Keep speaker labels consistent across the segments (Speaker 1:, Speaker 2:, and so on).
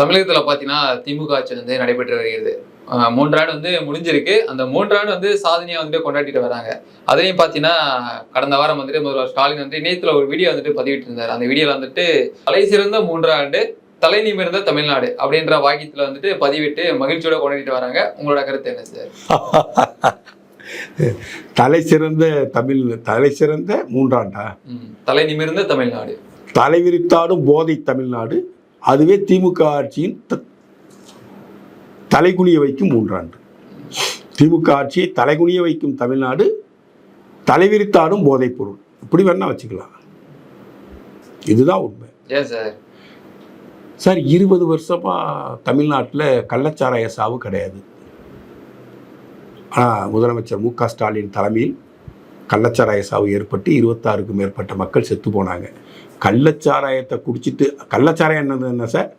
Speaker 1: தமிழகத்துல பாத்தீங்கன்னா திமுக ஆட்சி வந்து நடைபெற்று வருகிறது. மூன்றாண்டு வந்து முடிஞ்சிருக்கு. அந்த மூன்றாண்டு வந்து சாதனையா வந்துட்டு கொண்டாடிட்டு வராங்க. அதையும் பாத்தீங்கன்னா கடந்த வாரம் வந்துட்டு முதல்வர் ஸ்டாலின் வந்து இணையத்துல ஒரு வீடியோ வந்துட்டு பதிவிட்டு இருந்தார் அந்த வீடியோல வந்துட்டு தலை சிறந்த மூன்றாண்டு தலை நிமிர்ந்த தமிழ்நாடு அப்படின்ற வாக்கியத்துல வந்துட்டு பதிவிட்டு மகிழ்ச்சியோட கொண்டாடிட்டு வராங்க. உங்களோட கருத்து என்ன சார்
Speaker 2: தலை சிறந்த தமிழ் தலை சிறந்த மூன்றாண்டா?
Speaker 1: தலை நிமிர்ந்த தமிழ்நாடு.
Speaker 2: தலைவிரித்தாடும் போதை தமிழ்நாடு. அதுவே திமுக ஆட்சியின் தலைகுனிய வைக்கும் மூன்றாண்டு. திமுக ஆட்சியை தலைகுனிய வைக்கும் தமிழ்நாடு தலைவிரித்தாடும் போதைப் பொருள். இப்படி வேணா வச்சுக்கலாம். இதுதான் உண்மை.
Speaker 1: சார்?
Speaker 2: இருபது வருஷமா தமிழ்நாட்டில் கள்ளச்சாராய சாவு கிடையாது. ஆனால் முதலமைச்சர் மு க ஸ்டாலின் தலைமையில் கள்ளச்சாராய சாவு ஏற்பட்டு இருபத்தாறுக்கும் மேற்பட்ட மக்கள் செத்து போனாங்க. கள்ளச்சாராயத்தை குடிச்சிட்டு கள்ளச்சாராயம் என்னது என்ன சார்?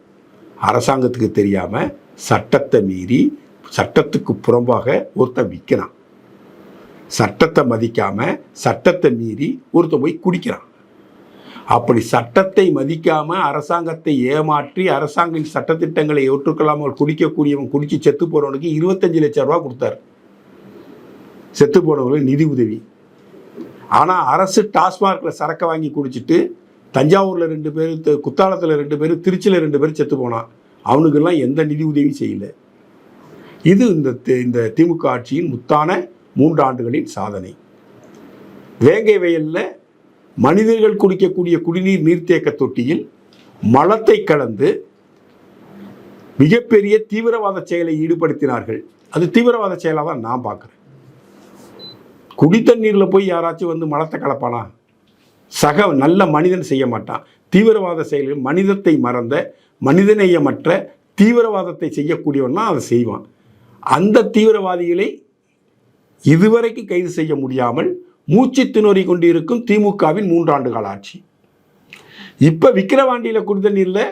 Speaker 2: அரசாங்கத்துக்கு தெரியாமல் சட்டத்தை மீறி சட்டத்துக்கு புறம்பாக ஒருத்தன் விற்கிறான் சட்டத்தை மதிக்காமல் சட்டத்தை மீறி ஒருத்தன் போய் குடிக்கிறான். அப்படி சட்டத்தை மதிக்காமல் அரசாங்கத்தை ஏமாற்றி அரசாங்கின் சட்டத்திட்டங்களை ஏற்றுக்கொள்ளாமல் குடிக்கக்கூடியவன் குடிச்சு செத்து போகிறவனுக்கு இருபத்தஞ்சு லட்சம் ரூபா கொடுத்தாரு. செத்து போனவங்களுக்கு நிதி உதவி. ஆனால் அரசு டாஸ்மார்க்கில் சரக்கை வாங்கி குடிச்சிட்டு தஞ்சாவூரில் ரெண்டு பேர் த- ரெண்டு பேர் திருச்சியில் ரெண்டு பேர் செத்து போனான் அவனுக்கெல்லாம் எந்த நிதி உதவியும் செய்யல. இது இந்த இந்த திமுக ஆட்சியின் முத்தான மூன்று ஆண்டுகளின் சாதனை. வேங்கை வயலில் மனிதர்கள் குடிக்கக்கூடிய குடிநீர் நீர்த்தேக்க தொட்டியில் மலத்தை கலந்து மிகப்பெரிய தீவிரவாத செயலை ஈடுபடுத்தினார்கள். அது தீவிரவாத செயலாக தான் நான் பார்க்குறேன். குடித்தண்ணீரில் போய் யாராச்சும் வந்து மலத்தை கலப்பானா? சக நல்ல மனிதன் செய்ய மாட்டான். தீவிரவாத செயலில் மனிதத்தை மறந்த மனிதநேயமற்ற தீவிரவாதத்தை செய்யக்கூடியவன் தான் அதை செய்வான். அந்த தீவிரவாதிகளை இதுவரைக்கும் கைது செய்ய முடியாமல் மூச்சு திணறி கொண்டிருக்கும் திமுகவின் மூன்றாண்டு கால ஆட்சி. இப்போ விக்கிரவாண்டியில் குடித நீரில்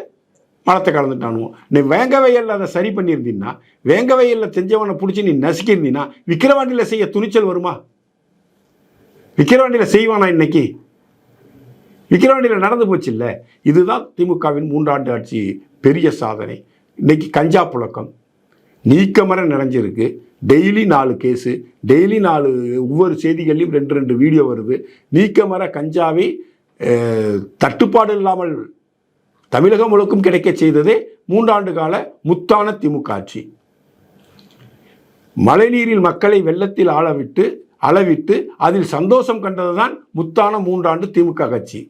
Speaker 2: மலத்தை கலந்துட்டானுவோம் நீ வேங்க வயலில் அதை சரி பண்ணியிருந்தீங்கன்னா வேங்க வயலில் செஞ்சவனை பிடிச்சி நீ நசுக்கியிருந்தீங்கன்னா விக்கிரவாண்டியில் செய்ய துணிச்சல் வருமா? விக்கிரவாண்டியில் செய்வானா இன்னைக்கு? விக்கிரவாண்டியில் நடந்து போச்சு இல்லை இதுதான் திமுகவின் மூன்றாண்டு ஆட்சி. பெரிய சாதனை. இன்றைக்கி கஞ்சா புழக்கம். நீக்கமர நிறைஞ்சிருக்கு. டெய்லி நாலு கேஸு. டெய்லி நாலு ஒவ்வொரு செய்திகள்லையும் ரெண்டு ரெண்டு வீடியோ வருது. நீக்கமர கஞ்சாவை தட்டுப்பாடு இல்லாமல் தமிழகம் முழுக்கும் கிடைக்க செய்ததே மூன்றாண்டு கால முத்தான திமுக ஆட்சி. மழைநீரில் மக்களை வெள்ளத்தில் ஆளவிட்டு அளவிட்டு அதில் சந்தோஷம் கண்டதுதான் முத்தான மூன்றாண்டு திமுக கட்சி.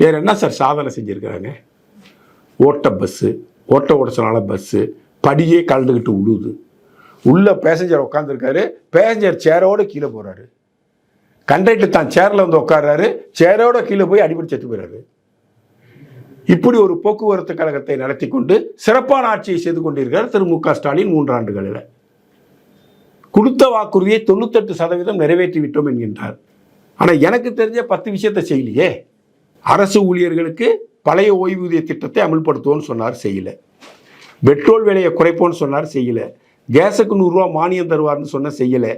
Speaker 2: வேறு என்ன சார் சாதனை செஞ்சுருக்கிறாங்க? ஓட்ட பஸ்ஸு ஓட்ட ஓடச்சனால பஸ்ஸு படியே கலந்துக்கிட்டு உழுவுது. உள்ளே பேசஞ்சர் உட்காந்துருக்காரு பேசஞ்சர் சேரோடு கீழே போகிறாரு கண்டக்டர் தான் சேரில் வந்து உட்கார்றாரு சேரோட கீழே போய் அடிபடி செத்து போயிறாரு. இப்படி ஒரு போக்குவரத்து கழகத்தை நடத்தி கொண்டு சிறப்பான ஆட்சியை செய்து கொண்டிருக்கிறார் திரு மு க. ஸ்டாலின் மூன்றாண்டுகளில் கொடுத்த வாக்குறுதியை தொண்ணூத்தெட்டு சதவீதம் நிறைவேற்றி விட்டோம் என்கின்றார். ஆனால் எனக்கு தெரிஞ்ச பத்து விஷயத்தை செய்யலையே. அரசு ஊழியர்களுக்கு பழைய ஓய்வூதிய திட்டத்தை அமல்படுத்துவோன்னு சொன்னார் செய்யலை. பெட்ரோல் விலையை குறைப்போன்னு சொன்னார் செய்யலை. கேஸுக்கு நூறுரூவா மானியம் தருவார்னு சொன்ன செய்யலை.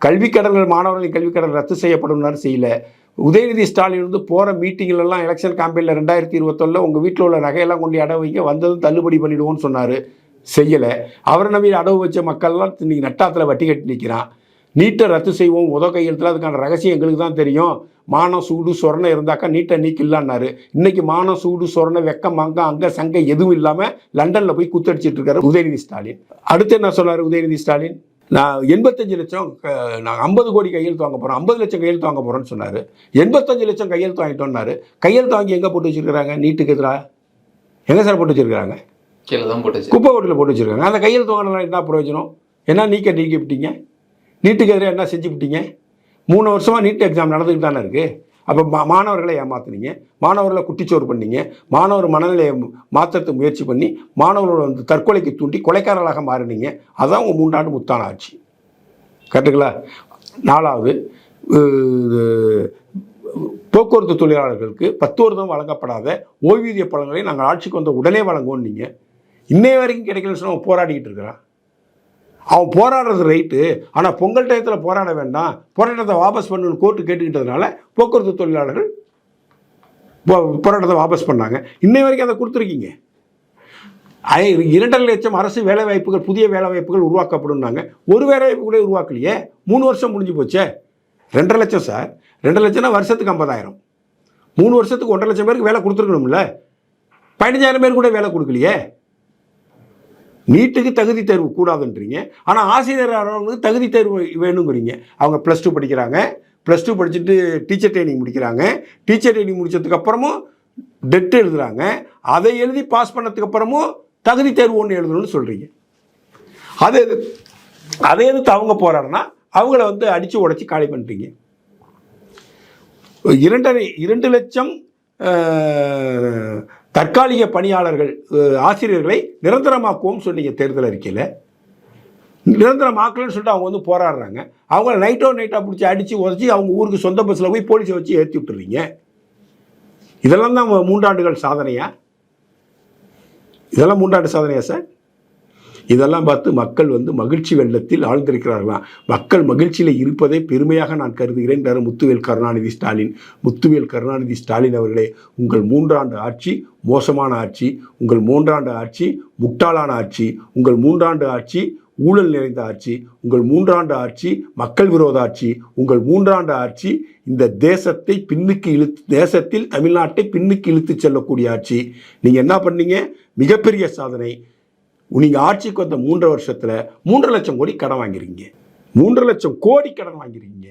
Speaker 2: கல்விக்கடன்கள் மாணவர்களின் கல்விக்கடன் ரத்து செய்யப்படும்னாரு செய்யலை. உதயநிதி ஸ்டாலின் வந்து போகிற மீட்டிங்லலாம் எலெக்ஷன் கேம்பெயினில் ரெண்டாயிரத்தி இருபத்தொன்னில் உங்கள் வீட்டில் உள்ள நகையெல்லாம் கொண்டு அடவு வைக்க வந்ததும் தள்ளுபடி பண்ணிடுவோம்னு சொன்னார். செய்யலை. அவரை நம்பி அடவு வச்ச மக்கள்லாம் இன்றைக்கி நட்டாத்தில் வட்டி கட்டி நிற்கிறான் நீட்டை ரத்து செய்வோம் உத கையெழுத்தில். அதுக்கான ரகசியம் எங்களுக்கு தான் தெரியும். மானம் சூடு சொரணை இருந்தாக்கா நீட்டை நீக்கில்லான்னாரு இன்னைக்கு மானம் சூடு சொரணை வெக்கம் மங்கம் அங்கே சங்க எதுவும் இல்லாமல் லண்டனில் போய் குத்தடிச்சிட்டு இருக்காரு உதயநிதி ஸ்டாலின். அடுத்து என்ன சொன்னார் உதயநிதி ஸ்டாலின்? நான் எண்பத்தஞ்சு லட்சம் நான் ஐம்பது கோடி கையெழுத்து வாங்க போகிறேன் ஐம்பது லட்சம் கையெழுத்து வாங்க போகிறேன்னு சொன்னார். எண்பத்தஞ்சு லட்சம் கையெழுத்து வாங்கிட்டோம்னாரு கையெழுத்து வாங்கி எங்கே போட்டு வச்சிருக்காங்க நீட்டுக்கு எதிராக எங்கே சார் போட்டு வச்சிருக்காங்க
Speaker 1: கீழே தான் போட்டுச்சு
Speaker 2: குப்பை கொட்டில் போட்டு வச்சிருக்காங்க. அந்த கையெழுத்து வாங்கினா என்ன பிரயோஜனம்? என்ன நீக்க நீக்கி விட்டீங்க நீட்டுக்கு எதிராக என்ன செஞ்சு விட்டீங்க? மூணு வருஷமாக நீட் எக்ஸாம் நடந்துக்கிட்டு தானே இருக்குது அப்போ மா மாணவர்களை ஏமாத்துனீங்க. மாணவர்களை குட்டிச்சோறு பண்ணீங்க. மாணவர் மனநிலையை மாற்றத்துக்கு முயற்சி பண்ணி மாணவர்களோட வந்து தற்கொலைக்கு தூண்டி கொலைக்காரர்களாக மாறினீங்க. அதுதான் உங்கள் மூன்றாண்டு முத்தான ஆட்சி. கரெக்டுங்களா நாலாவது போக்குவரத்து தொழிலாளர்களுக்கு பத்து வருடம் வழங்கப்படாத ஓய்வூதிய பலன்களை நாங்கள் ஆட்சிக்கு வந்த உடனே வழங்குவோம் நீங்கள் இன்னைய வரைக்கும் கிடைக்கலன்னு சொன்னால் போராடிக்கிட்டு இருக்கிறான் அவன் போராடுறது ரைட்டு ஆனால் பொங்கல் டயத்தில் போராட வேண்டாம். போராட்டத்தை வாபஸ் பண்ணுன்னு கோர்ட்டு கேட்டுக்கிட்டதுனால போக்குவரத்து தொழிலாளர்கள் போ- போராட்டத்தை வாபஸ் பண்ணாங்க. இன்னை வரைக்கும் அதை கொடுத்துருக்கீங்க. இரண்டரை லட்சம் அரசு வேலை வாய்ப்புகள் புதிய வேலை வாய்ப்புகள் உருவாக்கப்படும்னாங்க. ஒரு வேலை வாய்ப்பு கூட உருவாக்கலையே. மூணு வருஷம் முடிஞ்சு போச்சே. ரெண்டரை லட்சம் சார் ரெண்டரை லட்சம்னா வருஷத்துக்கு ஐம்பதாயிரம். மூணு வருஷத்துக்கு ஒன்றரை லட்சம் பேருக்கு வேலை கொடுத்துருக்கணும்ல. பதினஞ்சாயிரம் பேர் கூட வேலை கொடுக்கலையே. நீட்டுக்கு தகுதி தேர்வு கூடாதுன்றீங்க. ஆனால் ஆசிரியர் ஆகிறவங்களுக்கு தகுதி தேர்வு வேணுங்கிறீங்க. அவங்க ப்ளஸ் டூ படிக்கிறாங்க. ப்ளஸ் டூ படிச்சுட்டு டீச்சர் ட்ரைனிங் முடிக்கிறாங்க. டீச்சர் ட்ரைனிங் முடிச்சதுக்கு அப்புறமும் டெட் எழுதுறாங்க. அதை எழுதி பாஸ் பண்ணதுக்கு அப்புறமும் தகுதி தேர்வு ஒன்று எழுதணும்னு சொல்கிறீங்க அதை எது- அதை எதிர்த்து அவங்க போராடினா அவங்கள வந்து அடித்து உடச்சி காலி பண்ணுறீங்க இரண்டரை இரண்டு லட்சம் தற்காலிக பணியாளர்கள் ஆசிரியர்களை நிரந்தரமாக்குவோம் சொன்னீங்க தேர்தல் அறிக்கையில். நிரந்தரமாக்கலன்னு சொல்லிட்டு அவங்க வந்து போராடுறாங்க. அவங்கள நைட்டோ நைட்டாக பிடிச்சி அடித்து உதச்சி அவங்க ஊருக்கு சொந்த பஸ்ஸில் போய் போலீஸை வச்சு ஏற்றி விட்டுறீங்க. இதெல்லாம் தான் மூன்றாண்டுகள் சாதனையா? இதெல்லாம் மூன்றாண்டு சாதனையா சார் இதெல்லாம் பார்த்து மக்கள் வந்து மகிழ்ச்சி வெள்ளத்தில் ஆழ்ந்திருக்கிறார்களாம் மக்கள் மகிழ்ச்சியில் இருப்பதை பெருமையாக நான் கருதுகிறேன். என்றார் முத்துவேல் கருணாநிதி ஸ்டாலின். முத்துவேல் கருணாநிதி ஸ்டாலின் அவர்களே உங்கள் மூன்றாண்டு ஆட்சி மோசமான ஆட்சி உங்கள் மூன்றாண்டு ஆட்சி முட்டாளான ஆட்சி உங்கள் மூன்றாண்டு ஆட்சி ஊழல் நிறைந்த ஆட்சி உங்கள் மூன்றாண்டு ஆட்சி மக்கள் விரோத ஆட்சி உங்கள் மூன்றாண்டு ஆட்சி இந்த தேசத்தை பின்னுக்கு இழுத்து தேசத்தில் தமிழ்நாட்டை பின்னுக்கு இழுத்து செல்லக்கூடிய ஆட்சி. நீங்கள் என்ன பண்ணீங்க? மிகப்பெரிய சாதனை. நீங்கள் ஆட்சிக்கு வந்த மூன்றரை வருஷத்தில் மூன்று லட்சம் கோடி கடன் வாங்கிருக்கீங்க. மூன்று லட்சம் கோடி கடன் வாங்கிருக்கீங்க.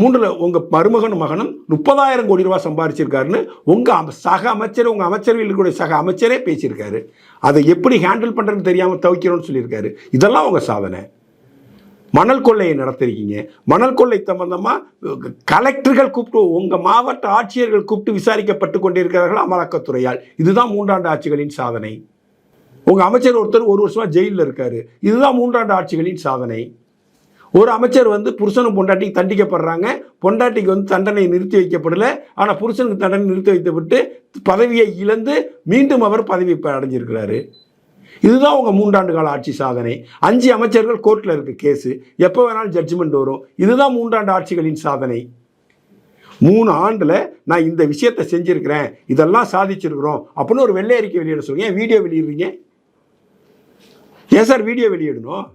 Speaker 2: மூன்று உங்கள் மருமகன் மகனும் முப்பதாயிரம் கோடி ரூபா சம்பாரிச்சிருக்காருன்னு உங்கள் சக அமைச்சர் உங்கள் அமைச்சரவையில் இருக்கக்கூடிய சக அமைச்சரே பேசியிருக்காரு. அதை எப்படி ஹேண்டில் பண்ணுறதுன்னு தெரியாமல் தவிக்கிறோன்னு சொல்லியிருக்காரு. இதெல்லாம் உங்கள் சாதனை. மணல் கொள்ளையை நடத்திருக்கீங்க. மணல் கொள்ளை சம்பந்தமாக கலெக்டர்கள் கூப்பிட்டு உங்கள் மாவட்ட ஆட்சியர்கள் கூப்பிட்டு விசாரிக்கப்பட்டு கொண்டிருக்கிறார்கள் அமலாக்கத்துறையால். இதுதான் மூன்றாண்டு ஆட்சிகளின் சாதனை. உங்கள் அமைச்சர் ஒருத்தர் ஒரு வருஷமாக ஜெயிலில் இருக்காரு. இதுதான் மூன்றாண்டு ஆட்சிகளின் சாதனை. ஒரு அமைச்சர் வந்து புருஷனும் பொண்டாட்டிக்கு தண்டிக்கப்படுறாங்க. பொண்டாட்டிக்கு வந்து தண்டனை நிறுத்தி வைக்கப்படல. ஆனால் புருஷனுக்கு தண்டனை நிறுத்தி வைத்துவிட்டு பதவியை இழந்து மீண்டும் அவர் பதவி அடைஞ்சிருக்கிறாரு. இதுதான் உங்கள் மூன்றாண்டு கால ஆட்சி சாதனை. அஞ்சு அமைச்சர்கள் கோர்ட்டில் இருக்குது கேஸு. எப்போ வேணாலும் ஜட்ஜ்மெண்ட் வரும். இதுதான் மூன்றாண்டு ஆட்சிகளின் சாதனை. மூணு ஆண்டில் நான் இந்த விஷயத்தை செஞ்சுருக்கிறேன். இதெல்லாம் சாதிச்சிருக்கிறோம். அப்படின்னு ஒரு வெள்ளை அறிக்கை வெளியிட சொல்லுங்க. வீடியோ வெளியிடுறீங்க? ஏன் சார் வீடியோ வெளியிடணும்?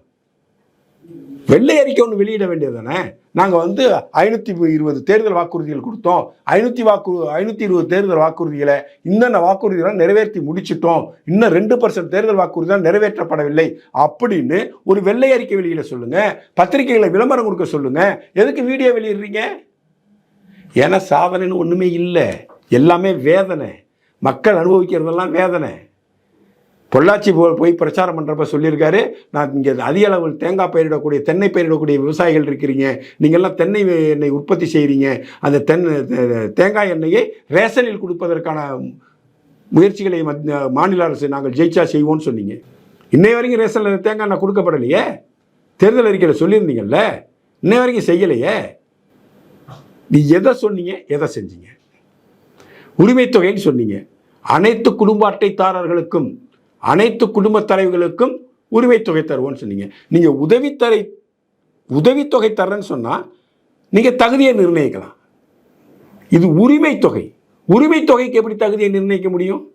Speaker 2: வெள்ளை அறிக்கை ஒன்று வெளியிட வேண்டியது தானே நாங்கள் வந்து ஐநூற்றி இருபது தேர்தல் வாக்குறுதிகள் கொடுத்தோம். ஐநூற்றி வாக்கு ஐநூற்றி இருபது தேர்தல் வாக்குறுதிகளை இன்னென்ன வாக்குறுதிகளை நிறைவேற்றி முடிச்சிட்டோம். இன்னும் ரெண்டு பர்சன்ட் தேர்தல் வாக்குறுதி தான் நிறைவேற்றப்படவில்லை. அப்படின்னு ஒரு வெள்ளை அறிக்கை வெளியிட சொல்லுங்கள் பத்திரிகைகளை விளம்பரம் கொடுக்க சொல்லுங்கள் எதுக்கு வீடியோ வெளியிடுறீங்க? ஏன்னா சாதனைன்னு ஒன்றுமே இல்லை. எல்லாமே வேதனை. மக்கள் அனுபவிக்கிறதெல்லாம் வேதனை. பொள்ளாச்சி போ போய் பிரச்சாரம் பண்ணுறப்ப சொல்லியிருக்காரு நான் இங்கே அதிக அளவில் தேங்காய் பயிரிடக்கூடிய தென்னை பயிரிடக்கூடிய விவசாயிகள் இருக்கிறீங்க நீங்கள்லாம் தென்னை எண்ணெய் உற்பத்தி செய்கிறீங்க அந்த தென் தேங்காய் எண்ணெயை ரேஷனில் கொடுப்பதற்கான முயற்சிகளை மத்- மாநில அரசு நாங்கள் ஜெயிச்சா செய்வோம்னு சொன்னீங்க. இன்னை வரைக்கும் ரேஷனில் தேங்காய் நான் கொடுக்கப்படலையே? தேர்தல் அறிக்கையில் சொல்லியிருந்தீங்கல்ல? இன்னை வரைக்கும் செய்யலையே? நீ எதை சொன்னீங்க? எதை செஞ்சீங்க? உரிமைத் தொகைன்னு சொன்னீங்க. அனைத்து குடும்ப அட்டைத்தாரர்களுக்கும் அனைத்து குடும்பத் தலைவர்களுக்கும் உரிமைத்தொகை தொகை தருவோம்னு சொன்னீங்க. நீங்கள் உதவித்தரை உதவித்தொகை தர்றேன்னு சொன்னால் நீங்கள் தகுதியை நிர்ணயிக்கலாம். இது உரிமை தொகை உரிமை தொகைக்கு எப்படி தகுதியை நிர்ணயிக்க முடியும்?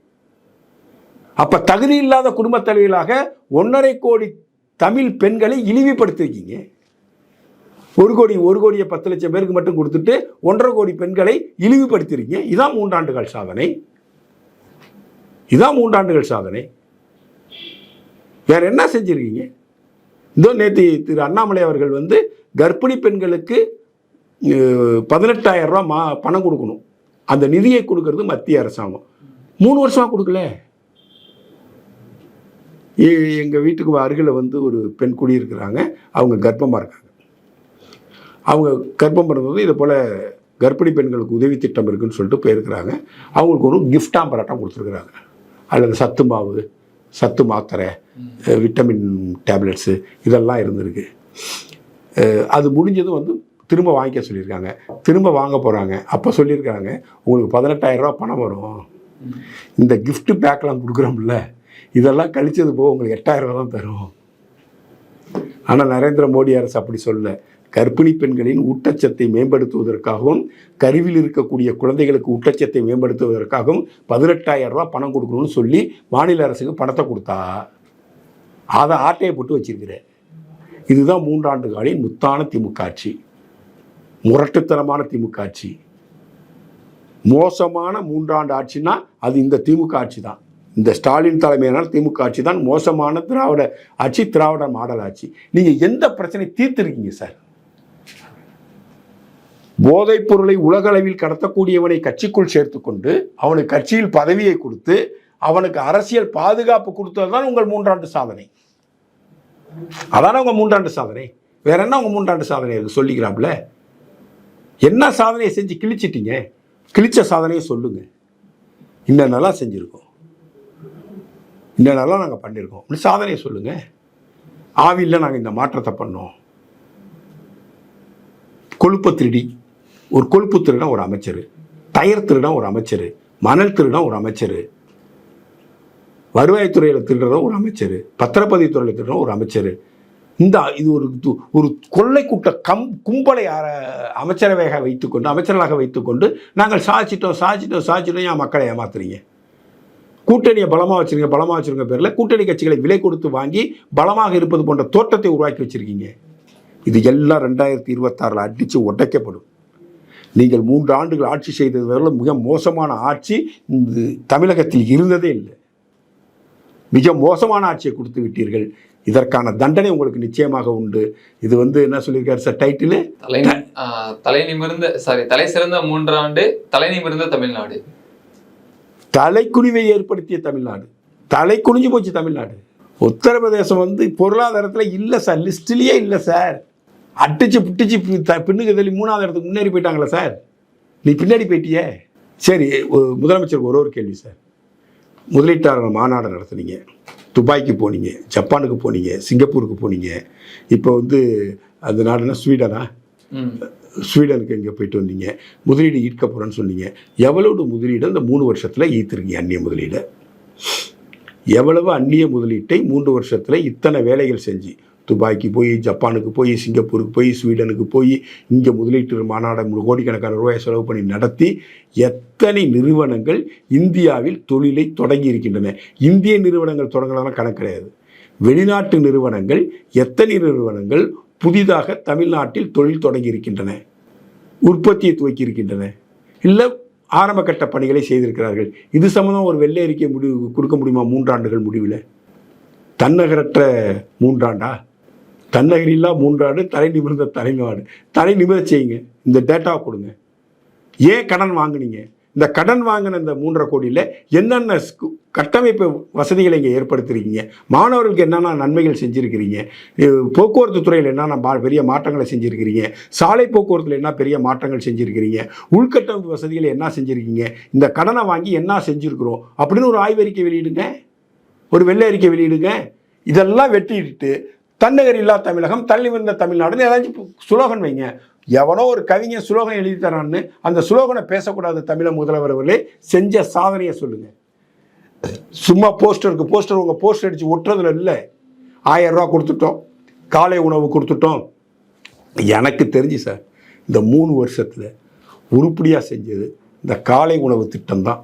Speaker 2: அப்போ தகுதி இல்லாத குடும்பத் தலைவர்களாக ஒன்றரை கோடி தமிழ் பெண்களை இழிவுபடுத்திருக்கீங்க. ஒரு கோடி ஒரு கோடியை பத்து லட்சம் பேருக்கு மட்டும் கொடுத்துட்டு ஒன்றரை கோடி பெண்களை இழிவுபடுத்திருக்கீங்க. இதான் மூன்றாண்டுகள் சாதனை. இதான் மூன்றாண்டுகள் சாதனை. வேறு என்ன செஞ்சிருக்கீங்க? இதோ நேற்று திரு அண்ணாமலை அவர்கள் வந்து கர்ப்பிணி பெண்களுக்கு பதினெட்டாயிரம் ரூபா மா பணம் கொடுக்கணும். அந்த நிதியை கொடுக்கறது மத்திய அரசாங்கம். மூணு வருஷமாக கொடுக்கல. எங்கள் வீட்டுக்கு அருகில் வந்து ஒரு பெண் குடியிருக்கிறாங்க. அவங்க கர்ப்பமாக இருக்காங்க. அவங்க கர்ப்பம் பிறந்தது இது போல் கர்ப்பிணி பெண்களுக்கு உதவி திட்டம் இருக்குன்னு சொல்லிட்டு போயிருக்கிறாங்க. அவங்களுக்கு ஒரு gift பராட்டம் கொடுத்துருக்குறாங்க. அல்லது சத்து மாவு சத்து மாத்திரை விட்டமின் டேப்லெட்ஸு இதெல்லாம் இருந்திருக்கு. அது முடிஞ்சதும் வந்து திரும்ப வாங்கிக்க சொல்லியிருக்காங்க. திரும்ப வாங்க போகிறாங்க அப்போ சொல்லியிருக்காங்க உங்களுக்கு பதினெட்டாயிரரூபா பணம் வரும். இந்த கிஃப்ட்டு பேக்கெலாம் கொடுக்குறோம்ல இதெல்லாம் கழிச்சது போக உங்களுக்கு எட்டாயிரரூபா தான் தரும். ஆனால் நரேந்திர மோடி அரசு அப்படி சொல்ல கர்ப்பிணி பெண்களின் ஊட்டச்சத்தை மேம்படுத்துவதற்காகவும் கருவில் இருக்கக்கூடிய குழந்தைகளுக்கு ஊட்டச்சத்தை மேம்படுத்துவதற்காகவும் பதினெட்டாயிரம் ரூபா பணம் கொடுக்கணும்னு சொல்லி மாநில அரசுக்கு பணத்தை கொடுத்தா அதை ஆட்டையை போட்டு வச்சிருக்கிறேன் இதுதான் மூன்றாண்டு காலின் முத்தான திமுக ஆட்சி. முரட்டுத்தனமான திமுக ஆட்சி. மோசமான மூன்றாண்டு ஆட்சினா அது இந்த திமுக ஆட்சி தான். இந்த ஸ்டாலின் தலைமையினால் திமுக ஆட்சி தான். மோசமான திராவிட ஆட்சி திராவிட மாடல் ஆட்சி. நீங்கள் எந்த பிரச்சனை தீர்த்துருக்கீங்க சார். போதைப் பொருளை உலகளவில் கடத்தக்கூடியவனை கட்சிக்குள் சேர்த்துக்கொண்டு அவனுக்கு கட்சியில் பதவியை கொடுத்து அவனுக்கு அரசியல் பாதுகாப்பு கொடுத்தது தான் உங்கள் மூன்றாண்டு சாதனை. அதான உங்கள் மூன்றாண்டு சாதனை? வேற என்ன உங்கள் மூன்றாண்டு சாதனை இருக்கு சொல்லிக்கிறாப்புல? என்ன சாதனையை செஞ்சு கிழிச்சிட்டீங்க? கிழிச்ச சாதனையை சொல்லுங்க. நல்லா செஞ்சுருக்கோம். இன்னென்னலாம் நாங்கள் பண்ணியிருக்கோம் அப்படி சாதனையை சொல்லுங்க. ஆவியில் நாங்கள் இந்த மாற்றத்தை பண்ணோம். கொழுப்ப திருடி. ஒரு கொழுப்பு திருடம் ஒரு அமைச்சர். டயர் திருடம் ஒரு அமைச்சர். மணல் திருடம் ஒரு அமைச்சர். வருவாய்த்துறையில் திருடுறதும் ஒரு அமைச்சர். பத்திரப்பதிவுத்துறையில் திருடுறதும் ஒரு அமைச்சர். இந்த இது ஒரு து- ஒரு கொள்ளை கூட்ட கம் கும்பலை அமைச்சரவையாக வைத்துக்கொண்டு அமைச்சர்களாக வைத்துக்கொண்டு நாங்கள் சாதிச்சிட்டோம் சாதிச்சிட்டோம் சாதிச்சிட்டோம் ஏன் மக்களை ஏமாத்துறீங்க? கூட்டணியை பலமாக வச்சுருங்க பலமாக வச்சுருங்க பேரில் கூட்டணி கட்சிகளை விலை கொடுத்து வாங்கி பலமாக இருப்பது போன்ற தோட்டத்தை உருவாக்கி வச்சிருக்கீங்க. இது எல்லாம் ரெண்டாயிரத்தி இருபத்தாறில் அடித்து உடைக்கப்படும். நீங்கள் மூன்று ஆண்டுகள் ஆட்சி செய்தது வரையிலும் மிக மோசமான ஆட்சி இந்த தமிழகத்தில் இருந்ததே இல்லை. மிக மோசமான ஆட்சியை கொடுத்து விட்டீர்கள். இதற்கான தண்டனை உங்களுக்கு நிச்சயமாக உண்டு. இது வந்து என்ன சொல்லியிருக்காரு சார் டைட்டிலு?
Speaker 1: தலை தலை நிமிர்ந்த சாரி தலை சிறந்த மூன்றாண்டு தலை நிமிர்ந்த தமிழ்நாடு.
Speaker 2: தலைக்குனிவை ஏற்படுத்திய தமிழ்நாடு. தலை குனிஞ்சு போச்சு தமிழ்நாடு. உத்தரப்பிரதேசம் வந்து பொருளாதாரத்தில் இல்லை சார் லிஸ்ட்லேயே இல்லை சார். அடிச்சு புட்டிச்சு பின்னுக்கு தள்ளி மூணாவது இடத்துக்கு முன்னேறி போயிட்டாங்களே சார். நீ பின்னாடி போயிட்டியே? சரி முதலமைச்சருக்கு ஒரு ஒரு கேள்வி சார். முதலீட்டாளர் மாநாடு நடத்துனீங்க. துபாய்க்கு போனீங்க ஜப்பானுக்கு போனீங்க சிங்கப்பூருக்கு போனீங்க. இப்போ வந்து அந்த நாடுனா ஸ்வீடனா? ஸ்வீடனுக்கு இங்கே போயிட்டு வந்தீங்க. முதலீடு ஈர்க்க போகிறேன்னு சொன்னீங்க. எவ்வளவு முதலீடு இந்த மூணு வருஷத்தில் ஈர்த்திருக்கீங்க அந்நிய முதலீடு? எவ்வளவு அந்நிய முதலீட்டை மூன்று வருஷத்தில் இத்தனை வேலைகள் செஞ்சு துபாய்க்கு போய் ஜப்பானுக்கு போய் சிங்கப்பூருக்கு போய் ஸ்வீடனுக்கு போய் இங்கே முதலீட்டு மாநாடு கோடிக்கணக்கான ரூபாய் செலவு பண்ணி நடத்தி எத்தனை நிறுவனங்கள் இந்தியாவில் தொழிலை தொடங்கி இருக்கின்றன. இந்திய நிறுவனங்கள் தொடங்கலாம் கணக்கு கிடையாது. வெளிநாட்டு நிறுவனங்கள் எத்தனை நிறுவனங்கள் புதிதாக தமிழ்நாட்டில் தொழில் தொடங்கி இருக்கின்றன. உற்பத்தியை துவக்கி இருக்கின்றன. இல்லை ஆரம்ப கட்ட பணிகளை செய்திருக்கிறார்கள். இது சம்மந்தம் ஒரு வெள்ளை அறிக்கை முடிவு கொடுக்க முடியுமா? மூன்றாண்டுகள் முடிவில். தன்னகரற்ற மூன்றாண்டா? தன்னகரில்லா மூன்றாடு தலை நிமிர்ந்த தலைநாடு. தலை நிமிர செய்யுங்க. இந்த டேட்டாவை கொடுங்க. ஏன் கடன் வாங்குனீங்க? இந்த கடன் வாங்கின இந்த மூன்றரை கோடியில் என்னென்ன கட்டமைப்பு வசதிகளை இங்கே ஏற்படுத்திருக்கீங்க மாணவர்களுக்கு என்னென்ன நன்மைகள் செஞ்சுருக்கிறீங்க? போக்குவரத்து துறையில் என்னென்ன மா- பெரிய மாற்றங்களை செஞ்சுருக்கிறீங்க? சாலை போக்குவரத்தில் என்ன பெரிய மாற்றங்கள் செஞ்சுருக்கிறீங்க? உள்கட்டமைப்பு வசதிகளை என்ன செஞ்சுருக்கீங்க? இந்த கடனை வாங்கி என்ன செஞ்சுருக்கிறோம்? அப்படின்னு ஒரு ஆய்வறிக்கை வெளியிடுங்க. ஒரு வெள்ளை அறிக்கை வெளியிடுங்க. இதெல்லாம் வெட்டிட்டு தன்னகர் இல்லா தமிழகம் தள்ளி வந்த தமிழ்நாடுன்னு ஏதாச்சும் சுலோகன் வைங்க. எவனோ ஒரு கவிஞன் சுலோகன் எழுதி தரான்னு அந்த சுலோகனை பேசக்கூடாத தமிழக முதல்வர் அவர்களே செஞ்ச சாதனையை சொல்லுங்க. சும்மா போஸ்டருக்கு போஸ்டர் உங்கள் போஸ்டர் அடித்து ஒட்டுறதுல இல்லை. ஆயிரம் ரூபா கொடுத்துட்டோம். காலை உணவு கொடுத்துட்டோம். எனக்கு தெரிஞ்சு சார் இந்த மூணு வருஷத்தில் உருப்படியாக செஞ்சது இந்த காலை உணவு திட்டம் தான்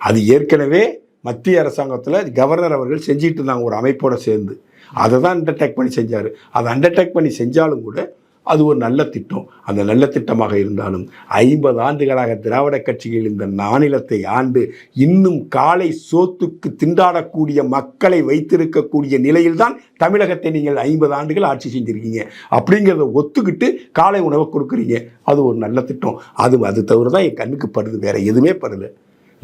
Speaker 2: அது ஏற்கனவே மத்திய அரசாங்கத்தில் கவர்னர் அவர்கள் செஞ்சிட்டு இருந்தாங்க ஒரு அமைப்போட சேர்ந்து. அதை தான் அண்டர்டேக் பண்ணி செஞ்சார். அதை அண்டர்டேக் பண்ணி செஞ்சாலும் கூட அது ஒரு நல்ல திட்டம். அந்த நல்ல திட்டமாக இருந்தாலும் ஐம்பது ஆண்டுகளாக திராவிட கட்சிகள் இந்த மாநிலத்தை ஆண்டு இன்னும் காலை சோத்துக்கு திண்டாடக்கூடிய மக்களை வைத்திருக்கக்கூடிய நிலையில்தான் தமிழகத்தை நீங்கள் ஐம்பது ஆண்டுகள் ஆட்சி செஞ்சுருக்கீங்க. அப்படிங்கிறத ஒத்துக்கிட்டு காலை உணவை கொடுக்குறீங்க. அது ஒரு நல்ல திட்டம். அது அது தவிர தான் என் கண்ணுக்கு படுது. வேறு எதுவுமே படல.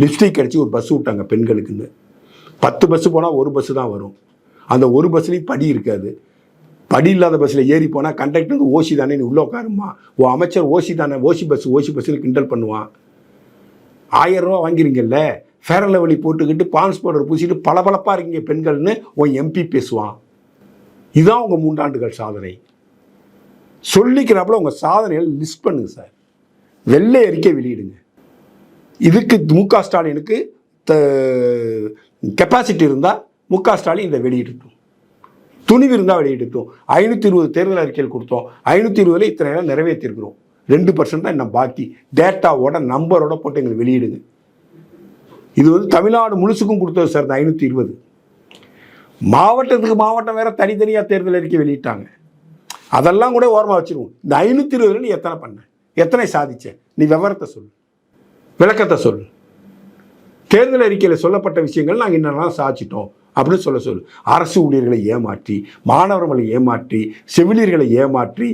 Speaker 2: லிப்ஸ்டிக் அடித்து ஒரு பஸ் விட்டாங்க பெண்களுக்குன்னு. பத்து பஸ்ஸு போனால் ஒரு பஸ்ஸு தான் வரும். அந்த ஒரு பஸ்லேயும் படி இருக்காது. படி இல்லாத பஸ்ஸில் ஏறி போனால் கண்டக்டர் வந்து ஓசி தானே நீ உள்ளே உட்காருமா ஓ அமைச்சர் ஓசி தானே ஓசி பஸ் ஓசி பஸ்ஸில் கிண்டல் பண்ணுவான். ஆயிரம் ரூபா வாங்கிறீங்கல்ல ஃபேர் லெவலி போட்டுக்கிட்டு பான்ஸ் பவுடர் பூசிட்டு பளபளப்பாக இருக்கீங்க பெண்கள்னு உன் எம்பி பேசுவான். இதுதான் உங்கள் மூன்றாண்டுகள் சாதனை. சொல்லிக்கிறாப்புல உங்கள் சாதனைகள் லிஸ்ட் பண்ணுங்க சார். வெள்ளை அறிக்கை வெளியிடுங்க. இதுக்கு மு க ஸ்டாலினுக்கு கெப்பாசிட்டி இருந்தால் மு க ஸ்டாலின் இதை வெளியிடட்டும். துணிவு இருந்தால் வெளியிட்டோம் ஐநூற்றி இருபது தேர்தல் அறிக்கையில் கொடுத்தோம். ஐநூற்றி இருபதுல இத்தனை நேரம் நிறைவேற்றிருக்கிறோம் ரெண்டு பர்சன்ட் தான் இன்னும் பாக்கி. டேட்டாவோட நம்பரோட போட்டு எங்களுக்கு வெளியிடுங்க. இது வந்து தமிழ்நாடு முழுசுக்கும் கொடுத்தது சார் இந்த ஐநூற்றி இருபது. மாவட்டத்துக்கு மாவட்டம் வேற தனித்தனியாக தேர்தல் அறிக்கை வெளியிட்டாங்க. அதெல்லாம் கூட ஓரமாக வச்சிருவோம். இந்த ஐநூற்றி இருபதுல நீ எத்தனை பண்ண? எத்தனை சாதிச்ச? நீ விவரத்தை சொல்லு. விளக்கத்தை சொல் தேர்தல் அறிக்கையில் சொல்லப்பட்ட விஷயங்கள் நாங்கள் என்னெல்லாம் சாதிச்சிட்டோம் அப்படின்னு சொல்ல சொல் அரசு ஊழியர்களை ஏமாற்றி மாணவர்களை ஏமாற்றி செவிலியர்களை ஏமாற்றி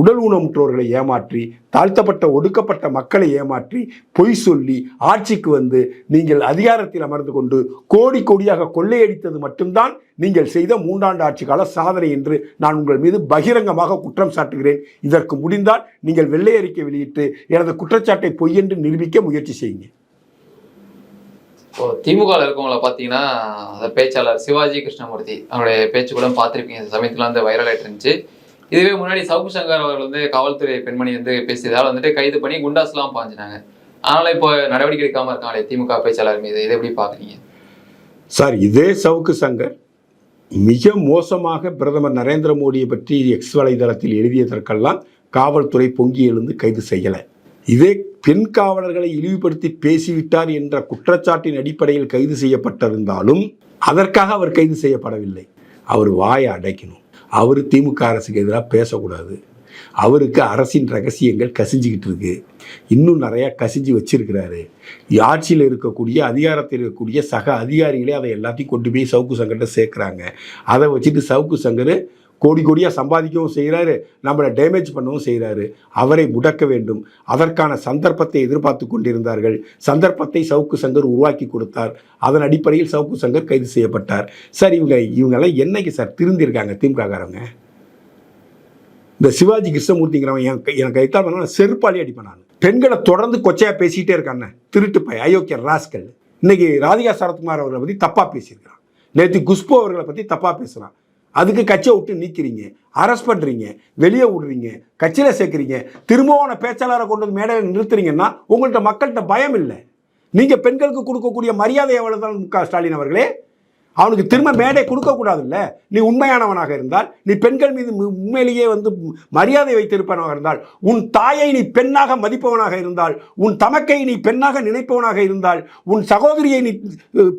Speaker 2: உடல் ஊனமுற்றோர்களை ஏமாற்றி தாழ்த்தப்பட்ட ஒடுக்கப்பட்ட மக்களை ஏமாற்றி பொய் சொல்லி ஆட்சிக்கு வந்து நீங்கள் அதிகாரத்தில் அமர்ந்து கொண்டு கோடி கோடியாக கொள்ளையடித்தது மட்டும்தான் நீங்கள் செய்த மூன்றாண்டு ஆட்சி கால சாதனை என்று நான் உங்கள் மீது பகிரங்கமாக குற்றம் சாட்டுகிறேன். இதற்கு முடிந்தால் நீங்கள் வெள்ளை அறிக்கை வெளியிட்டு எனது குற்றச்சாட்டை பொய் என்று நிரூபிக்க முயற்சி செய்யுங்க
Speaker 1: இப்போ திமுக இருக்கவங்கள பார்த்தீங்கன்னா அந்த பேச்சாளர் சிவாஜி கிருஷ்ணமூர்த்தி அவருடைய பேச்சு கூட பார்த்துருப்பீங்க இந்த சமயத்தில் வந்து வைரல் ஆகிட்டு இருந்துச்சு. இதுவே முன்னாடி சவுக்கு சங்கர் அவர்கள் வந்து காவல்துறை பெண்மணி வந்து பேசியதால் வந்துட்டு கைது பண்ணி குண்டாஸ்லாம் பாஞ்சினாங்க அதனால இப்போ நடவடிக்கை எடுக்காம இருக்காங்களே திமுக பேச்சாளர் மீது. இதை எப்படி பாக்குறீங்க
Speaker 2: சார் இதே சவுக்கு சங்கர் மிக மோசமாக பிரதமர் நரேந்திர மோடியை பற்றி எக்ஸ் வலைதளத்தில் எழுதியதற்கெல்லாம் காவல்துறை பொங்கி எழுந்து கைது செய்யலை. இதே பெண் காவலர்களை இழிவுபடுத்தி பேசிவிட்டார் என்ற குற்றச்சாட்டின் அடிப்படையில் கைது செய்யப்பட்டிருந்தாலும் அதற்காக அவர் கைது செய்யப்படவில்லை. அவர் வாயை அடைக்கணும். அவர் திமுக அரசுக்கு எதிராக பேசக்கூடாது. அவருக்கு அரசின் ரகசியங்கள் கசிஞ்சுக்கிட்டு இருக்கு. இன்னும் நிறையா கசிஞ்சு வச்சிருக்கிறாரு. ஆட்சியில் இருக்கக்கூடிய அதிகாரத்தில் இருக்கக்கூடிய சக அதிகாரிகளே அதை எல்லாத்தையும் கொண்டு போய் சவுக்கு சங்கர்கிட்ட சேர்க்குறாங்க. அதை வச்சுட்டு சவுக்கு சங்கர் கோடி கோடியாக சம்பாதிக்கவும் செய்கிறாரு நம்மளை டேமேஜ் பண்ணவும் செய்கிறாரு. அவரை முடக்க வேண்டும். அதற்கான சந்தர்ப்பத்தை எதிர்பார்த்து கொண்டிருந்தார்கள். சந்தர்ப்பத்தை சவுக்கு சங்கர் உருவாக்கி கொடுத்தார். அதன் அடிப்படையில் சவுக்கு சங்கர் கைது செய்யப்பட்டார். சார் இவங்க இவங்கெல்லாம் என்னைக்கு சார் திருந்திருக்காங்க திமுககாரங்க? இந்த சிவாஜி கிருஷ்ணமூர்த்திங்கிறவன் என் எனக்கு கைத்தால் பண்ண செருப்பாளி அடிப்பேன் நான். பெண்களை தொடர்ந்து கொச்சையாக பேசிக்கிட்டே இருக்கானே திருட்டு பை அயோக்கிய ராஸ்கல். இன்னைக்கு ராதிகா சரத்குமார் அவர்களை பற்றி தப்பாக பேசியிருக்கிறான். நேற்று குஷ்பு அவர்களை பற்றி தப்பாக பேசுகிறான் அதுக்கு கட்சியை விட்டு நீக்கிறீங்க அரெஸ்ட் பண்ணுறீங்க வெளியே விடுறீங்க கட்சியில் சேர்க்குறீங்க திரும்பவும் பேச்சாளரை கொண்டு வந்து மேடையில் நிறுத்துறீங்கன்னா உங்கள்கிட்ட மக்கள்கிட்ட பயம் இல்லை. நீங்கள் பெண்களுக்கு கொடுக்கக்கூடிய மரியாதை எவ்வளோ தான் மு க ஸ்டாலின் அவர்களே? அவனுக்கு திரும்ப மேடை கொடுக்கக்கூடாதுல்ல? நீ உண்மையானவனாக இருந்தால் நீ பெண்கள் மீது உண்மையிலேயே வந்து மரியாதை வைத்திருப்பவனாக இருந்தால் உன் தாயை நீ பெண்ணாக மதிப்பவனாக இருந்தால் உன் தமக்கை நீ பெண்ணாக நினைப்பவனாக இருந்தால் உன் சகோதரியை நீ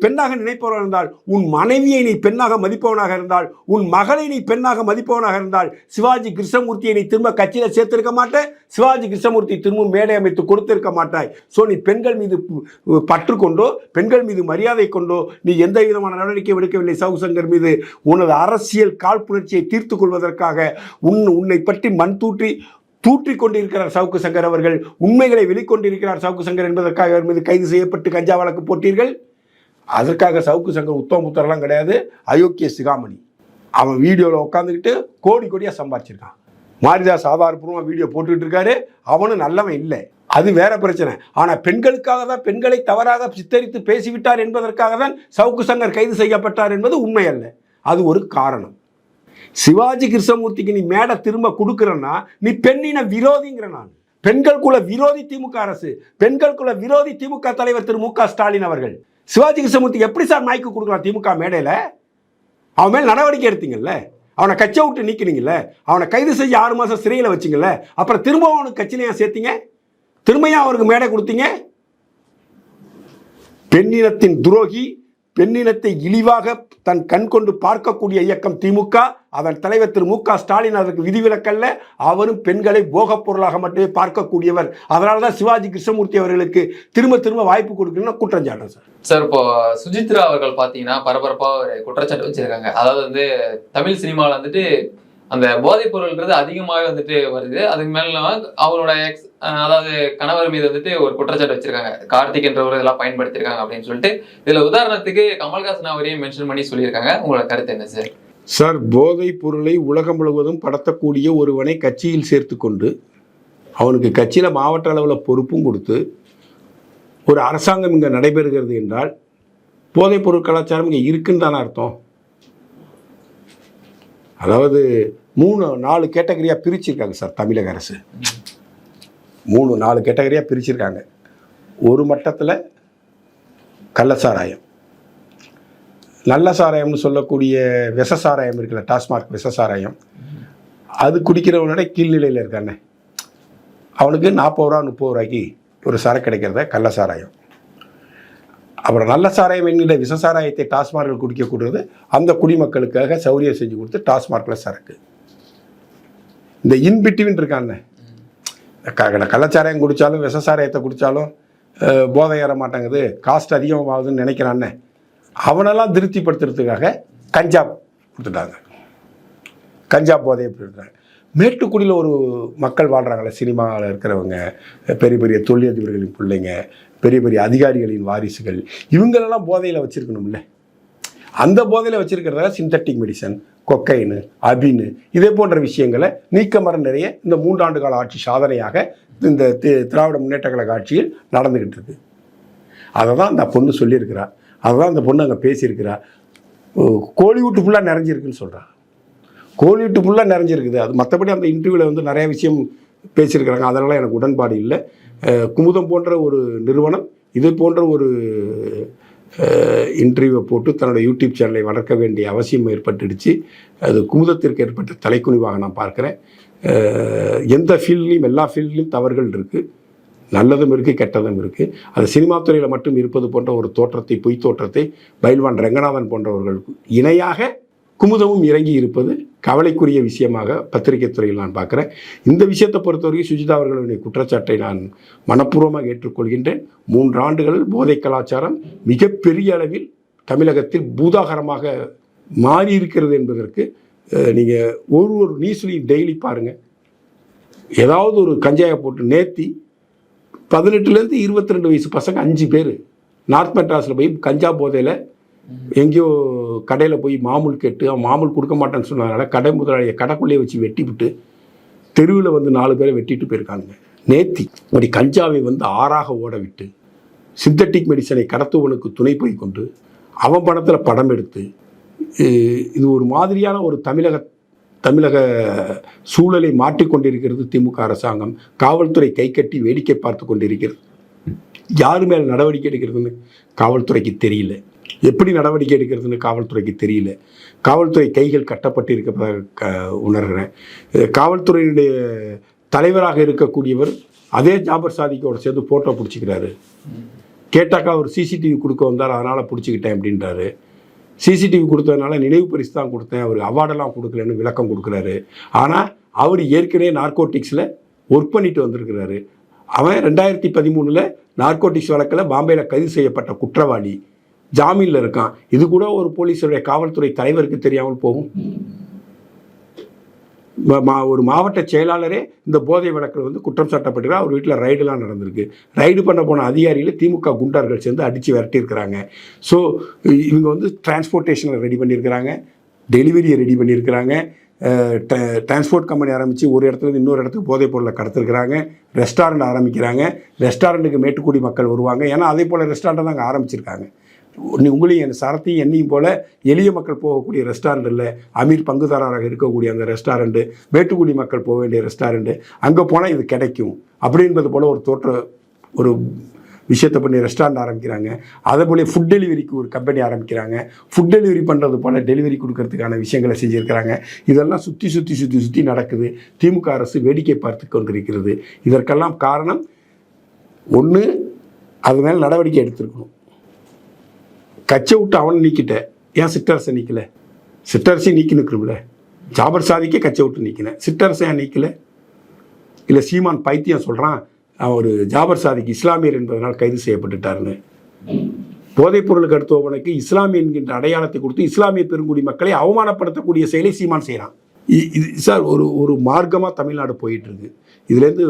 Speaker 2: பெண்ணாக நினைப்பவனாக இருந்தால் உன் மனைவியை நீ பெண்ணாக மதிப்பவனாக இருந்தால் உன் மகளை நீ பெண்ணாக மதிப்பவனாக இருந்தால் சிவாஜி கிருஷ்ணமூர்த்தியை நீ திரும்ப கட்சியில் சேர்த்திருக்க மாட்டேன் சிவாஜி கிருஷ்ணமூர்த்தி திரும்ப மேடை அமைத்து கொடுத்திருக்க மாட்டாய். ஸோ நீ பெண்கள் மீது பற்று கொண்டோ பெண்கள் மீது மரியாதை கொண்டோ நீ எந்த விதமான நடவடிக்கை எடுக்கவில்லை சவு சங்கர் மீது உனது அரசியல் காழ்ப்புணர்ச்சியை தீர்த்து கொள்வதற்காக உன் உன்னை பற்றி மண் தூற்றி தூற்றிக் கொண்டிருக்கிறார் சவுக்கு சங்கர் அவர்கள். உண்மைகளை வெளிக்கொண்டிருக்கிறார் சவுக்கு சங்கர் என்பதற்காக அவர் மீது கைது செய்யப்பட்டு கஞ்சா வழக்கு போட்டீர்கள். அதற்காக சவுக்கு சங்கர் உத்தம புத்தரெல்லாம் கிடையாது. அயோக்கிய சிகாமணி. அவன் வீடியோவில் உட்காந்துக்கிட்டு கோடி கோடியாக சம்பாதிச்சிருக்கான். மாரிதாஸ் ஆதாரப்பூர்வமாக வீடியோ போட்டுக்கிட்டு இருக்காரு. அவனும் நல்லவன் இல்லை. அது வேற பிரச்சனை. ஆனால் பெண்களுக்காக தான் பெண்களை தவறாக சித்தரித்து பேசிவிட்டார் என்பதற்காக தான் சவுக்கு சங்கர் கைது செய்யப்பட்டார் என்பது உண்மை அல்ல. அது ஒரு காரணம். சிவாஜி கிருஷ்ணமூர்த்திக்கு நீ மேடை திரும்ப கொடுக்குறன்னா நீ பெண்ணின விரோதிங்கிற நான். பெண்கள் குல விரோதி திமுக அரசு பெண்கள் குல விரோதி திமுக தலைவர் திரு மு க ஸ்டாலின் அவர்கள். சிவாஜி கிருஷ்ணமூர்த்தி எப்படி சார் நாய்க்கு கொடுக்கலாம் திமுக மேடையில்? அவன் மேல் நடவடிக்கை எடுத்தீங்கல்ல? அவனை கச்சை விட்டு நீக்கினீங்கல்ல? அவனை கைது செய்ய ஆறு மாதம் சிறையில் வச்சிங்கல்ல? அப்புறம் திரும்ப அவனுக்கு கட்சியில ஏன் சேர்த்தீங்க? திரும்பியும் அவருக்கு மேடை கொடுத்தீங்க? பெண்ணினத்தின் துரோகி பெண்ணினத்தை இழிவாக தன் கண் கொண்டு பார்க்கக்கூடிய இயக்கம் திமுக. அதன் தலைவர் திரு மு க ஸ்டாலின் அதற்கு விதிவிலக்கல்ல அவரும் பெண்களை போகப் பொருளாக மட்டுமே பார்க்கக்கூடியவர். அதனால தான் சிவாஜி கிருஷ்ணமூர்த்தி அவர்களுக்கு திரும்ப திரும்ப வாய்ப்பு கொடுக்கணும்னு குற்றம் சாட்டுறேன் சார்.
Speaker 1: சார் இப்போ சுஜித்ரா அவர்கள் பார்த்தீங்கன்னா பரபரப்பாக ஒரு குற்றச்சாட்டு வச்சிருக்காங்க. அதாவது வந்து தமிழ் சினிமாவில் வந்துட்டு அந்த போதைப் பொருள்ன்றது அதிகமாகவே வந்துட்டு வருது. அதுக்கு மேல அவரோட எக்ஸ் அதாவது கணவர் மீது வந்துட்டு ஒரு குற்றச்சாட்டு வச்சிருக்காங்க. கார்த்திக் என்றவர் இதெல்லாம் பயன்படுத்தியிருக்காங்க அப்படின்னு சொல்லிட்டு இதுல உதாரணத்துக்கு கமல்ஹாசன் அவரையும் மென்ஷன் பண்ணி சொல்லியிருக்காங்க. உங்களோட கருத்து என்ன சார்
Speaker 2: சார் போதைப் பொருளை உலகம் முழுவதும் படத்தக்கூடிய ஒருவனை கட்சியில் சேர்த்து கொண்டு அவனுக்கு கட்சியில் மாவட்ட அளவில் பொறுப்பும் கொடுத்து ஒரு அரசாங்கம் இங்கே நடைபெறுகிறது என்றால் போதைப் பொருள் கலாச்சாரம் இங்கே இருக்குன்னு தானே அர்த்தம்? அதாவது மூணு நாலு கேட்டகரியாக பிரிச்சிருக்காங்க சார் தமிழக அரசு. மூணு நாலு கேட்டகரியாக பிரிச்சிருக்காங்க. ஒரு மட்டத்தில் கள்ளச்சாராயம் நல்ல சாராயம்னு சொல்லக்கூடிய விஷ சாராயம் இருக்குல்ல டாஸ்மார்க் விஷ சாராயம். அது குடிக்கிறவனோட கீழ்நிலையில் இருக்கானே. அவனுக்கு நாற்பது ரூபா முப்பது ரூபாய்க்கு ஒரு சரக்கு கிடைக்கிறத கள்ள சாராயம். அப்புறம் நல்ல சாராயம் என்கிற விஷ சாராயத்தை டாஸ்மார்க்கில் குடிக்கக்கூடியது அந்த குடிமக்களுக்காக சௌரியம் செஞ்சு கொடுத்து டாஸ்மார்க்கில் சரக்கு. இந்த இன்பிட்டிவின் இருக்கானே. கள்ளச்சாராயம் குடித்தாலும் விஷசாராயத்தை குடித்தாலும் போதை ஏற மாட்டேங்குது. காஸ்ட் அதிகமாகுதுன்னு நினைக்கிறானே அவனெல்லாம் திருப்திப்படுத்துறதுக்காக கஞ்சா கொடுத்துட்டாங்க. கஞ்சா போதையை கொடுத்துட்டாங்க. மேட்டுக்குடியில் ஒரு மக்கள் வாழ்கிறாங்களே சினிமாவில் இருக்கிறவங்க பெரிய பெரிய தொழிலதிபர்களின் பிள்ளைங்க பெரிய பெரிய அதிகாரிகளின் வாரிசுகள் இவங்களெல்லாம் போதையில் வச்சுருக்கணும்ல. அந்த போதையில் வச்சிருக்கிறதா சிந்தட்டிக் மெடிசன் கொக்கைனு அபின்னு இதே போன்ற விஷயங்களை நீக்கமர நிறைய இந்த மூன்றாண்டு கால ஆட்சி சாதனையாக இந்த தி- திராவிட முன்னேற்ற கழக ஆட்சியில் நடந்துக்கிட்டு இருக்கு. அதை தான் அந்த பொண்ணு சொல்லியிருக்கிறா. அதை தான் அந்த பொண்ணு அங்கே பேசியிருக்கிறா. ஓ, கோலிவுட் ஃபுல்லாக நிறைஞ்சிருக்குன்னு சொல்கிறா கோலிவுட் ஃபுல்லாக நிறைஞ்சிருக்குது. அது மற்றபடி அந்த இன்டர்வியூவில் வந்து நிறையா விஷயம் பேசியிருக்கிறாங்க. அதனால் எனக்கு உடன்பாடு இல்லை. குமுதம் போன்ற ஒரு நிறுவனம் இது போன்ற ஒரு இன்டர்வியூவை போட்டு தன்னோட யூடியூப் சேனலை வளர்க்க வேண்டிய அவசியம் ஏற்பட்டுடுச்சு. அது குமுதத்திற்கு ஏற்பட்ட தலைக்குனிவாக நான் பார்க்குறேன். எந்த ஃபீல்ட்லேயும் எல்லா ஃபீல்ட்லேயும் தவறுகள் இருக்குது நல்லதும் இருக்குது கெட்டதும் இருக்குது அது சினிமா துறையில் மட்டும் இருப்பது போன்ற ஒரு தோற்றத்தை பொய் தோற்றத்தை பயில்வான் ரங்கநாதன் போன்றவர்களுக்கு இணையாக குமுதமும் இறங்கி இருப்பது கவலைக்குரிய விஷயமாக பத்திரிகை துறையில் நான் பார்க்குறேன். இந்த விஷயத்தை பொறுத்தவரைக்கும் சுஜிதா அவர்களுடைய குற்றச்சாட்டை நான் மனப்பூர்வமாக ஏற்றுக்கொள்கின்றேன். மூன்று ஆண்டுகள் போதை கலாச்சாரம் மிகப்பெரிய அளவில் தமிழகத்தில் பூதாகரமாக மாறி இருக்கிறது என்பதற்கு நீங்கள் ஒரு ஒரு நியூஸ்லையும் டெய்லி பாருங்கள் ஏதாவது ஒரு கஞ்சாயை போட்டு நேத்தி பதினெட்டுலேருந்து இருபத்தி ரெண்டு வயசு பசங்க அஞ்சு பேர் நார்த் மெட்ராஸில் போய் கஞ்சா போதையில் எங்கேயோ கடையில் போய் மாமூல் கேட்டு அவன் மாமூல் கொடுக்க மாட்டேன்னு சொன்னதுனால கடை முதலாளியை கடைக்குள்ளேயே வச்சு வெட்டி விட்டு தெருவில் வந்து நாலு பேரை வெட்டிட்டு போயிருக்காங்க. நேத்தி அப்படி கஞ்சாவை வந்து ஆறாக ஓட விட்டு சிந்தட்டிக் மெடிசனை கடத்துவனுக்கு துணை போய் கொண்டு அவன் பணத்தில் படம் எடுத்து இது ஒரு மாதிரியான ஒரு தமிழக தமிழக சூழலை மாற்றிக்கொண்டிருக்கிறது திமுக அரசாங்கம். காவல்துறை கை கட்டி வேடிக்கை பார்த்து கொண்டிருக்கிறது. யார் மேலே நடவடிக்கை எடுக்கிறதுன்னு காவல்துறைக்கு தெரியல. எப்படி நடவடிக்கை எடுக்கிறதுன்னு காவல்துறைக்கு தெரியல. காவல்துறை கைகள் கட்டப்பட்டு க- உணர்கிறேன். காவல்துறையினுடைய தலைவராக இருக்கக்கூடியவர் அதே ஜாபர் சாதிக்கோட சேர்ந்து ஃபோட்டோ பிடிச்சிக்கிறாரு. கேட்டாக்கா அவர் சிசிடிவி கொடுக்க வந்தார் அதனால் பிடிச்சிக்கிட்டேன் அப்படின்றாரு. சிசிடிவி கொடுத்ததுனால நினைவு பரிசு தான் கொடுத்தேன். அவர் அவார்டெல்லாம் கொடுக்கலன்னு விளக்கம் கொடுக்குறாரு. ஆனால் அவர் ஏற்கனவே நார்கோட்டிக்ஸில் ஒர்க் பண்ணிட்டு வந்திருக்கிறாரு. அவன் ரெண்டாயிரத்தி பதிமூணில் நார்கோட்டிக்ஸ் வழக்கில் பாம்பேயில் கைது செய்யப்பட்ட குற்றவாளி. ஜாமீனில் இருக்கான். இது கூட ஒரு போலீஸுடைய காவல்துறை தலைவருக்கு தெரியாமல் போகும். மா- ஒரு மாவட்ட செயலாளரே இந்த போதை வழக்கில் வந்து குற்றம் சாட்டப்பட்டிருக்கார் அவர் வீட்டில் ரைடுலாம் நடந்திருக்கு. ரைடு பண்ண போன அதிகாரியில் திமுக குண்டார்கள் சேர்ந்து அடித்து விரட்டியிருக்கிறாங்க. ஸோ இவங்க வந்து டிரான்ஸ்போர்ட்டேஷனை ரெடி பண்ணியிருக்கிறாங்க. டெலிவரியை ரெடி பண்ணியிருக்கிறாங்க. டிரான்ஸ்போர்ட் கம்பெனி ஆரம்பித்து ஒரு இடத்துல இருந்து இன்னொரு இடத்துக்கு போதைப் பொருளை கடத்திருக்கிறாங்க. ரெஸ்டாரண்ட் ஆரம்பிக்கிறாங்க. ரெஸ்டாரண்ட்டுக்கு மேட்டுக்குடி மக்கள் வருவாங்க. ஏன்னா அதே போல் ரெஸ்டாரண்ட்டை தான் அங்கே ஆரம்பிச்சிருக்காங்க. உங்களையும் என் சரத்தையும் என்னையும் போல எளிய மக்கள் போகக்கூடிய ரெஸ்டாரண்ட் இல்லை. அமீர் பங்குதாரராக இருக்கக்கூடிய அந்த ரெஸ்டாரண்ட்டு வேட்டுக்குடி மக்கள் போக வேண்டிய ரெஸ்டாரண்ட்டு அங்கே போனால் இது கிடைக்கும். அப்படின்றது போல் ஒரு தோற்ற ஒரு விஷயத்தை பண்ணி ரெஸ்டாரண்ட் ஆரம்பிக்கிறாங்க. அதே போல ஃபுட் டெலிவரிக்கு ஒரு கம்பெனி ஆரம்பிக்கிறாங்க. ஃபுட் டெலிவரி பண்ணுறது போல் டெலிவரி கொடுக்கறதுக்கான விஷயங்களை செஞ்சுருக்கிறாங்க. இதெல்லாம் சுற்றி சுற்றி சுற்றி சுற்றி நடக்குது. திமுக அரசு வேடிக்கை பார்த்து கொண்டிருக்கிறது. இதற்கெல்லாம் காரணம் ஒன்று அது மேலே நடவடிக்கை எடுத்திருக்கணும். கச்சை விட்டு அவனை நீக்கிட்டேன். ஏன் சிற்றரசை நீக்கல? சிற்றரசை நீக்கி நிற்கணும்ல ஜாபர் சாதிக்கே கச்சை விட்டு நீக்கினேன் சிற்றரசை ஏன் நீக்கல? இல்லை சீமான் பைத்தியம் சொல்கிறான் அவர் ஜாபர் சாதிக்கு இஸ்லாமியர் என்பதனால் கைது செய்யப்பட்டுட்டாருன்னு. போதைப் பொருளுக்கு அடுத்தவனுக்கு இஸ்லாமிய என்கின்ற அடையாளத்தை கொடுத்து இஸ்லாமிய பெருங்குடி மக்களை அவமானப்படுத்தக்கூடிய செயலை சீமான் செய்கிறான் இது சார் ஒரு ஒரு மார்க்கமாக தமிழ்நாடு போயிட்டுருக்கு. இதுலேருந்து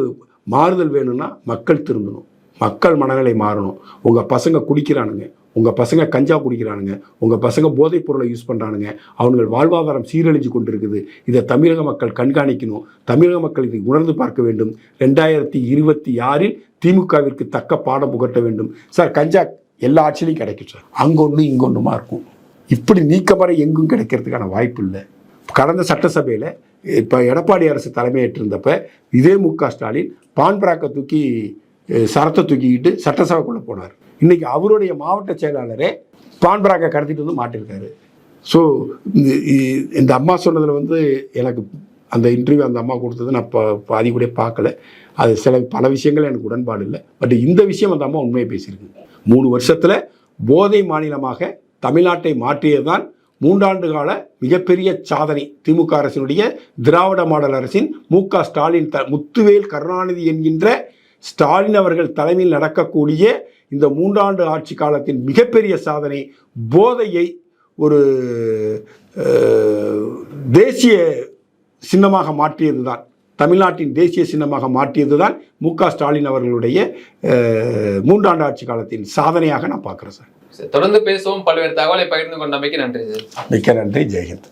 Speaker 2: மாறுதல் வேணும்னா மக்கள் திருந்தணும் மக்கள் மனநிலை மாறணும். உங்கள் பசங்க குடிக்கிறானுங்க. உங்கள் பசங்க கஞ்சா குடிக்கிறானுங்க உங்கள் பசங்க போதைப் பொருளை யூஸ் பண்ணுறானுங்க அவனுங்கள் வாழ்வாதாரம் சீரழிஞ்சு கொண்டிருக்குது. இதை தமிழக மக்கள் கண்காணிக்கணும். தமிழக மக்கள் இதை உணர்ந்து பார்க்க வேண்டும். ரெண்டாயிரத்தி இருபத்தி ஆறில் திமுகவிற்கு தக்க பாடம் புகட்ட வேண்டும். சார் கஞ்சா எல்லா ஆட்சியிலையும் கிடைக்கும் சார். அங்கொன்று இங்கொன்றுமா இருக்கும்? இப்படி நீக்கமறை எங்கும் கிடைக்கிறதுக்கான வாய்ப்பு இல்லை. கடந்த சட்டசபையில் இப்போ எடப்பாடி அரசு தலைமையேற்றிருந்தப்ப இதே மு க ஸ்டாலின் பான் பிராக்கை தூக்கி சரத்தை தூக்கிக்கிட்டு சட்டசபைக்குள்ளே போனார். இன்னைக்கு அவருடைய மாவட்ட செயலாளரே பான்பராக கடத்திட்டு வந்து மாட்டிருக்காரு ஸோ இந்த அம்மா சொன்னதில் வந்து எனக்கு அந்த இன்டர்வியூ அந்த அம்மா கொடுத்தது நான் பா பாதி கூட பார்க்கல. அது சில பல விஷயங்கள் எனக்கு உடன்பாடு இல்லை. பட் இந்த விஷயம் அந்த அம்மா உண்மையை பேசியிருக்கு. மூணு வருஷத்தில் போதை மாநிலமாக தமிழ்நாட்டை மாற்றியது தான் மூன்றாண்டு கால மிகப்பெரிய சாதனை. திமுக அரசினுடைய திராவிட மாடல் அரசின் மு க ஸ்டாலின் த முத்துவேல் கருணாநிதி என்கின்ற ஸ்டாலின் அவர்கள் தலைமையில் நடக்கக்கூடிய இந்த மூன்றாண்டு ஆட்சி காலத்தின் மிகப்பெரிய சாதனை போதையை ஒரு தேசிய சின்னமாக மாற்றியது தான் தமிழ்நாட்டின் தேசிய சின்னமாக மாற்றியது தான் மு க ஸ்டாலின் அவர்களுடைய மூன்றாண்டு ஆட்சி காலத்தின் சாதனையாக நான் பார்க்குறேன் சார்.
Speaker 1: சரி, தொடர்ந்து பேசுவோம். பல்வேறு தகவலை பகிர்ந்து கொண்டமைக்கு நன்றி சார்.
Speaker 2: மிக்க நன்றி. ஜெயஹிந்த்